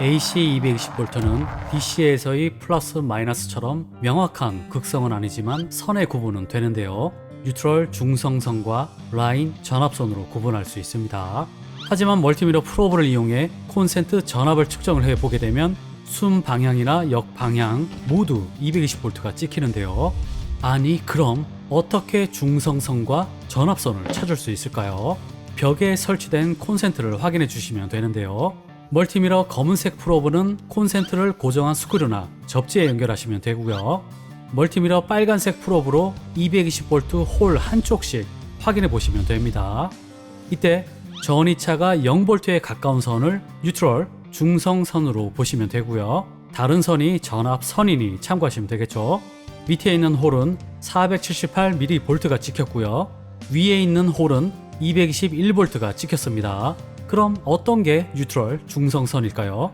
AC 220V는 DC에서의 플러스 마이너스처럼 명확한 극성은 아니지만 선의 구분은 되는데요. 뉴트럴 중성선과 라인 전압선으로 구분할 수 있습니다. 하지만 멀티미러 프로브를 이용해 콘센트 전압을 측정을 해 보게 되면 순 방향이나 역 방향 모두 220V가 찍히는데요. 아니 그럼 어떻게 중성선과 전압선을 찾을 수 있을까요? 벽에 설치된 콘센트를 확인해 주시면 되는데요. 멀티미러 검은색 프로브는 콘센트를 고정한 스크류나 접지에 연결하시면 되고요. 멀티미러 빨간색 프로브로 220V 홀 한쪽씩 확인해 보시면 됩니다. 이때 전이차가 0V에 가까운 선을 뉴트럴 중성선으로 보시면 되고요. 다른 선이 전압 선이니 참고하시면 되겠죠. 밑에 있는 홀은 478mV가 찍혔고요. 위에 있는 홀은 221V가 찍혔습니다. 그럼 어떤 게 뉴트럴 중성선일까요?